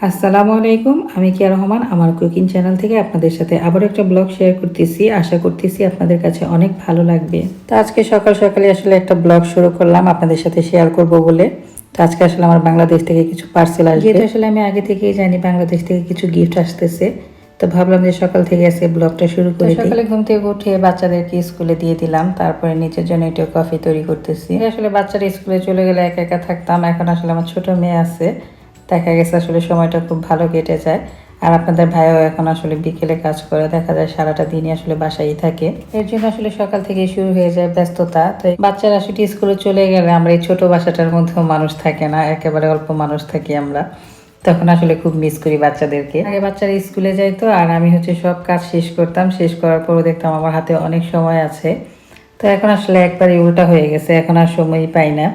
আসসালামু আলাইকুম আমি কিয়া রহমান আমার কুকিং চ্যানেল থেকে আপনাদের সাথে আবার একটা ব্লগ শেয়ার করতেছি। আশা করতেছি আপনাদের কাছে অনেক ভালো লাগবে। তো আজকে সকাল সকালে আসলে একটা ব্লগ শুরু করলাম আপনাদের সাথে শেয়ার করব বলে। তো আজকে আসলে আমার বাংলাদেশ থেকে কিছু পার্সেল আসবে। যেহেতু আসলে আমি আগে থেকেই জানি বাংলাদেশ থেকে কিছু গিফট আসতেছে তো ভাবলাম যে সকাল থেকে আজকে ব্লগটা শুরু করে সকালে ঘুম থেকে উঠে বাচ্চাদেরকে স্কুলে দিয়ে দিলাম তারপরে নিজের জন্য একটু কফি তৈরি করতেছি। আসলে বাচ্চারা স্কুলে চলে গেলে একা একা থাকতাম এখন আসলে আমার ছোট মেয়ে আছে। দেখা গেছে আসলে সময়টা খুব ভালো কেটে যায়। আর আপনাদের ভাইও এখন আসলে বিকেলে কাজ করে, দেখা যায় সারাটা দিনই আসলে বাসায় থাকে। এর জন্য আসলে সকাল থেকে শুরু হয়ে যায় ব্যস্ততা। তো বাচ্চারা আসলে স্কুলে চলে গেলে আমরা এই ছোট বাসাটার মধ্যেও মানুষ থাকে না, একেবারে অল্প মানুষ থাকি আমরা। তখন আসলে খুব মিস করি বাচ্চাদেরকে। আগে বাচ্চারা স্কুলে যাইতো আর আমি হচ্ছে সব কাজ শেষ করতাম। শেষ করার পরও দেখতাম আমার হাতে অনেক সময় আছে। তো এখন আসলে একবারই উল্টা হয়ে গেছে, এখন আর সময়ই পাই না।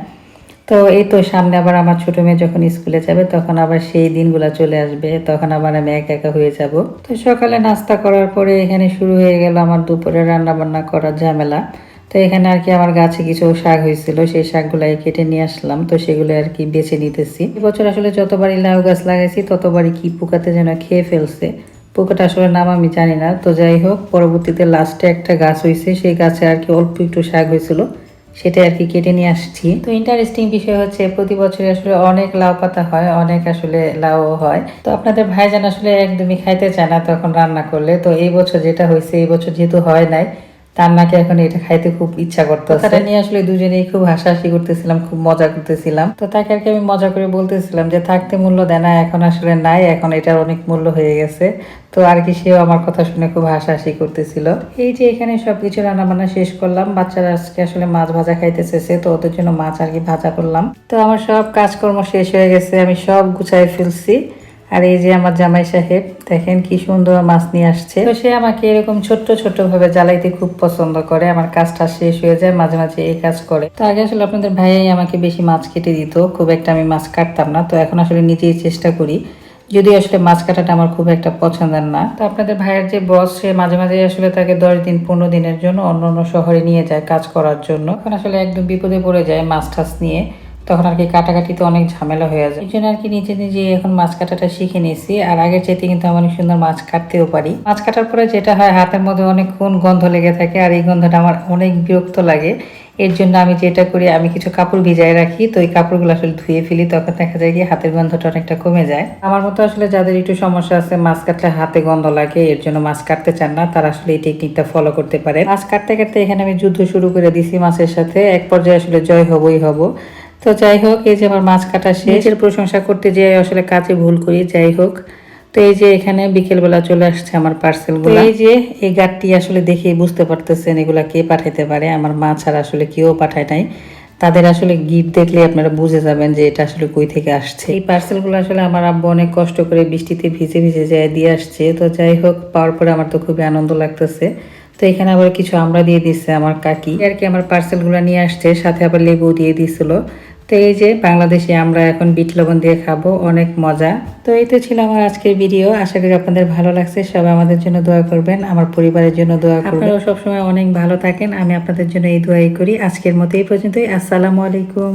তো এই তো সামনে আবার আমার ছোট মেয়ে যখন স্কুলে যাবে, তখন আবার সেই দিনগুলো চলে আসবে। তখন আবার আমি একা একা হয়ে যাব। তো সকালে নাস্তা করার পরে এখানে শুরু হয়ে গেল আমার দুপুরে রান্না বান্না করার ঝামেলা। তো এখানে আর কি আমার গাছে কিছু শাক হয়েছিল, সেই শাকগুলাই কেটে নিয়ে আসলাম। তো সেগুলো আর কি বেছে নিতেছি। এবছর আসলে যতবারই লাউ গাছ লাগাইছি, ততবারই কি পোকাতে যেন খেয়ে ফেলছে। পোকাটা আসলে নাম আমি জানি না। তো যাই হোক, পরবর্তীতে লাস্টে একটা গাছ হয়েছে সেই গাছে আর কি অল্প একটু শাক হয়েছিল। সেটা আর কি কেটে নিয়ে আসছি। তো ইন্টারেস্টিং বিষয় হচ্ছে প্রতি বছর আসলে অনেক লাউ পাতা হয়, অনেক আসলে লাউ হয়। তো আপনাদের ভাইজান আসলে একদমই খাইতে চায় না তখন রান্না করলে। তো এই বছর যেটা হয়েছে, এই বছর যেহেতু হয় নাই তার নাকি এখন এটা খাইতে খুব ইচ্ছা করতো তাটা নিয়ে আসলে দুজনেই খুব হাসাহাসি করতেছিলাম খুব মজা করতেছিলাম। তো তাকে আর কি আমি মজা করে বলতেছিলাম যে থাকতে মূল্য দেয় না এখন আসলে নাই এখন এটার অনেক মূল্য হয়ে গেছে। তো আর কি সেও আমার কথা শুনে খুব হাসাহাসি করতেছিল। এই যে এখানে সবকিছু রান্না বান্না শেষ করলাম বাচ্চারা আজকে আসলে মাছ ভাজা খাইতে চেয়েছে তো ওদের জন্য মাছ আর কি ভাজা করলাম। তো আমার সব কাজকর্ম শেষ হয়ে গেছে আমি সব গুছাই ফেলছি। আর এই যে আমার জামাই সাহেব, দেখেন কি সুন্দর মাছ নিয়ে আসছে। তো সে আমাকে এরকম ছোট্ট ছোট্ট ভাবে জ্বালাইতে খুব পছন্দ করে। আমার কাজটা শেষ হয়ে যায়, মাঝে মাঝে এই কাজ করে। তো আগে আসলে আপনাদের ভাইয়াই আমাকে বেশি মাছ কেটে দিত, খুব একটা আমি মাছ কাটতাম না। তো এখন আসলে নিজেই চেষ্টা করি। যদি আসলে মাছ কাটাটা আমার খুব একটা পছন্দের না। তো আপনাদের ভাইয়ের যে বস সে মাঝে মাঝে আসলে তাকে দশ দিন, পনেরো দিনের জন্য অন্য অন্য শহরে নিয়ে যায় কাজ করার জন্য। এখন আসলে একদম বিপদে পড়ে যায় মাছ টাছ নিয়ে। তখন আর কি কাটাকাটিতে অনেক ঝামেলা হয়ে যায়। এই জন্য আর কি নিজে নিজে এখন মাছ কাটাটা শিখে নিয়েছি। আর আগের চাইতে কিন্তু আমি অনেক সুন্দর মাছ কাটতেও পারি। মাছ কাটার পরে যেটা হয়, হাতের মধ্যে অনেকক্ষণ গন্ধ লেগে থাকে আর এই গন্ধটা আমার অনেক বিরক্ত লাগে। এর জন্য আমি যেটা করি, আমি কিছু কাপড় ভিজায় রাখি। তো এই কাপড়গুলো আসলে ধুয়ে ফেলি, তখন দেখা যায় কি হাতের গন্ধটা অনেকটা কমে যায়। আমার মতো আসলে যাদের একটু সমস্যা আছে, মাছ কাটলে হাতে গন্ধ লাগে, এর জন্য মাছ কাটতে চান না। তারা আসলে এই টেকনিকটা ফলো করতে পারে মাছ কাটতে কাটতে এখানে আমি যুদ্ধ শুরু করে দিছি মাছের সাথে। এক পর্যায়ে আসলে জয় হবই হব। তো যাই হোক এই যে আমার মাছ কাটা শেষ। এর প্রশংসা করতে যে আসলে কাজে ভুল করি যাই হোক। তো এই যে এখানে বিকেলবেলা চলে আসছে আমার পার্সেলগুলো এই যে এই গাঠটি আসলে দেখে বুঝতে পারতেছেন এগুলা কে পাঠাইতে পারে। আমার মা ছাড়া আসলে কেউ পাঠায় নাই। তাদের আসলে গিফট দেখলে আপনারা বুঝে যাবেন যে এটা আসলে কই থেকে আসছে। এই পার্সেলগুলো আসলে আমার আব্বু অনেক কষ্ট করে বৃষ্টিতে ভিজে ভিজে যায় দিয়ে আসছে। তো যাই হোক পাওয়ার পরে আমার তো খুবই আনন্দ লাগতেছে। তো এখানে আবার কিছু আমরা দিয়ে দিচ্ছে আমার কাকি। আর কি আমার পার্সেলগুলো নিয়ে আসছে সাথে আবার লেবু দিয়ে দিছিল। তো এই যে বাংলাদেশে আমরা এখন বিট লবণ দিয়ে খাব, অনেক মজা। তো এই তো ছিল আমার আজকের ভিডিও। আশা করি আপনাদের ভালো লাগছে। সবাই আমাদের জন্য দোয়া করবেন, আমার পরিবারের জন্য দোয়া করবেন। সবসময় অনেক ভালো থাকেন। আমি আপনাদের জন্য এই দোয়াই করি। আজকের মতো এই পর্যন্তই। আসসালামু আলাইকুম।